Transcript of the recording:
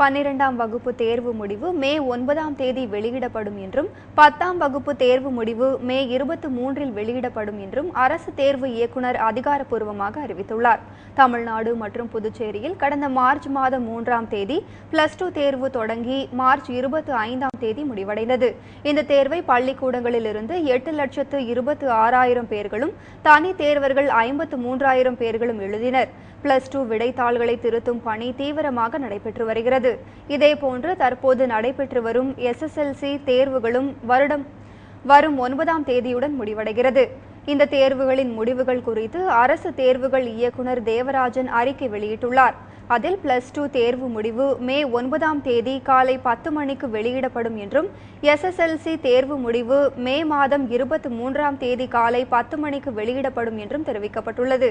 பன்னிரெண்டாம் வகுப்பு தேர்வு முடிவு மே ஒன்பதாம் தேதி வெளியிடப்படும் என்றும் பத்தாம் வகுப்பு தேர்வு முடிவு மே இருபத்தி மூன்றில் வெளியிடப்படும் என்றும் அரசு தேர்வு இயக்குனர் அதிகாரப்பூர்வமாக அறிவித்துள்ளார். தமிழ்நாடு மற்றும் புதுச்சேரியில் கடந்த மார்ச் மாதம் மூன்றாம் தேதி பிளஸ் டூ தேர்வு தொடங்கி மார்ச் இருபத்தி ஐந்தாம் தேதி முடிவடைந்தது. இந்த தேர்வை பள்ளிக்கூடங்களில் இருந்து எட்டு லட்சத்து இருபத்து ஆறாயிரம் பேர்களும் தனி தேர்வர்கள் ஐம்பத்து மூன்றாயிரம் பேர்களும் எழுதினர். பிளஸ் டூ விடைத்தாள்களை திருத்தும் பணி தீவிரமாக நடைபெற்று வருகிறது. இதேபோன்று தற்போது நடைபெற்று வரும் எஸ்எஸ்எல்சி தேர்வுகளும் வருடம் வரும் ஒன்பதாம் தேதியுடன் முடிவடைகிறது. இந்த தேர்வுகளின் முடிவுகள் குறித்து அரசு தேர்வுகள் இயக்குநர் தேவராஜன் அறிக்கை வெளியிட்டுள்ளார். அதில் பிளஸ் டூ தேர்வு முடிவு மே ஒன்பதாம் தேதி காலை பத்து மணிக்கு வெளியிடப்படும் என்றும் எஸ்எஸ்எல்சி தேர்வு முடிவு மே மாதம் இருபத்தி மூன்றாம் தேதி காலை பத்து மணிக்கு வெளியிடப்படும் என்றும் தெரிவிக்கப்பட்டுள்ளது.